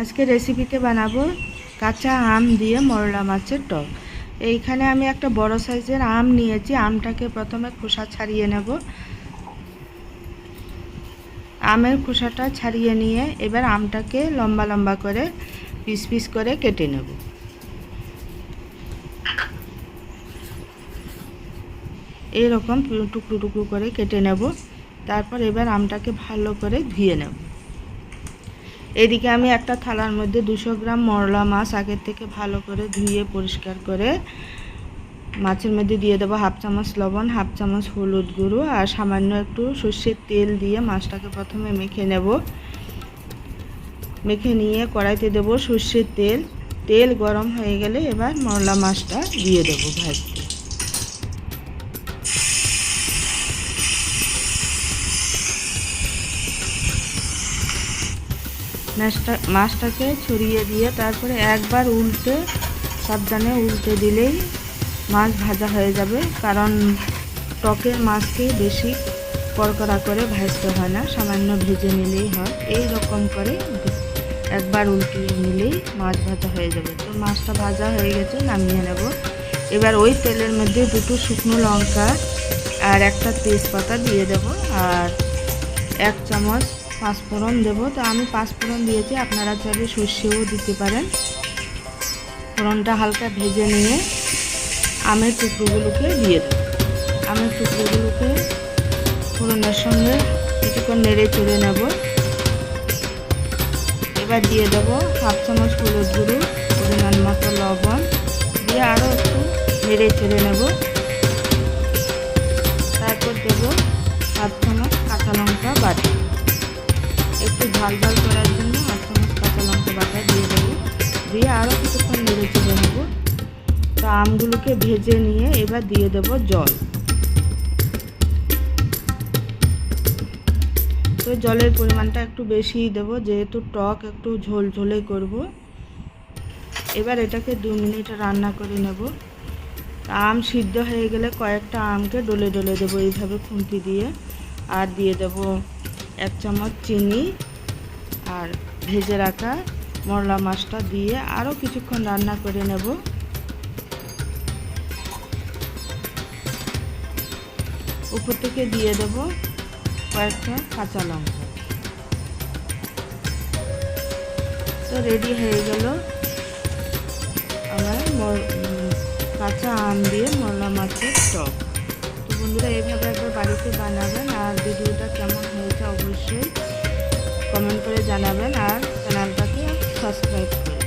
আজকে রেসিপিতে বানাবো কাঁচা আম দিয়ে মরলা মাছের টক। এইখানে আমি একটা বড় সাইজের আম নিয়েছি, আমটাকে প্রথমে খোসা ছাড়িয়ে নেব। আমের খোসাটা ছাড়িয়ে নিয়ে এবার আমটাকে লম্বা লম্বা করে পিস পিস করে কেটে নেব। এইরকম টুকরো টুকরো করে কেটে নেব। তারপর এবার আমটাকে ভালো করে ধুয়ে নেব। এদিকে আমি একটা থালার মধ্যে দুশো গ্রাম মরলা মাছ আগের থেকে ভালো করে ধুয়ে পরিষ্কার করে মাছের মধ্যে দিয়ে দেবো হাফ চামচ লবণ, হাফ চামচ হলুদ গুঁড়ো আর সামান্য একটু সর্ষের তেল দিয়ে মাছটাকে প্রথমে মেখে নেব। মেখে নিয়ে কড়াইতে দেবো সর্ষের তেল। তেল গরম হয়ে গেলে এবার মরলা মাছটা দিয়ে দেবো ভাজতে। মাছটা, মাছটাকে ছড়িয়ে দিয়ে তারপরে একবার উল্টে, সাবধানে উল্টে দিলেই মাছ ভাজা হয়ে যাবে। কারণ টকের মাছকে বেশি কড়কড়া করে ভাজতে হয় না, সামান্য ভেজে নিলেই হয়। এই রকম করে একবার উল্টিয়ে নিলেই মাছ ভাজা হয়ে যাবে। তো মাছটা ভাজা হয়ে গেছে, নামিয়ে নেব। এবার ওই তেলের মধ্যে দুটো শুকনো লঙ্কা আর একটা তেজপাতা দিয়ে দেব। আর এক চামচ পাঁচফোড়ন দেবো। তো আমি পাঁচফোড়ন দিয়েছি, আপনারা চাইলে সর্ষেও দিতে পারেন। ফোড়নটা হালকা ভেজে নিয়ে আমের টুকরোগুলোকে দিয়ে দেবো। আমের টুকরোগুলোকে ফোড়নের সঙ্গে কিছুক্ষণ নেড়ে চড়ে নেব। এবার দিয়ে দেবো হাফ চামচ হলুদ গুঁড়ো, পরিমাণ মতো লবণ। দিয়ে আরও একটু নেড়ে চড়ে নেব। ঝাল ঝাল করার জন্য হাফ চামচ কাঁচা লঙ্কা বাটা দিয়ে দেবো। দিয়ে আরও কিছুক্ষণ নেড়ে চেড়ে নেব। তো আমগুলোকে ভেজে নিয়ে এবার দিয়ে দেবো জল। তো জলের পরিমাণটা একটু বেশিই দেবো, যেহেতু টক একটু ঝোল ঝোলে করব। এবার এটাকে দু মিনিট রান্না করে নেব। আম সিদ্ধ হয়ে গেলে কয়েকটা আমকে ডলে ডলে দেবো এইভাবে খুন্তি দিয়ে। আর দিয়ে দেবো এক চামচ চিনি আর ভেজে রাখা মরলা মাছটা দিয়ে আরও কিছুক্ষণ রান্না করে নেব। উপর থেকে দিয়ে দেব কয়েকটা কাঁচা লঙ্কা। তো রেডি হয়ে গেল। আমার কাঁচা আম দিয়ে মরলা মাছের টক তো বন্ধুরা এইভাবে একবার বাড়িতে বানাবেন আর ভিডিওটা কেমন হয়েছে অবশ্যই কমেন্ট করে জানাবেন আর চ্যানেলটাকে সাবস্ক্রাইব করবেন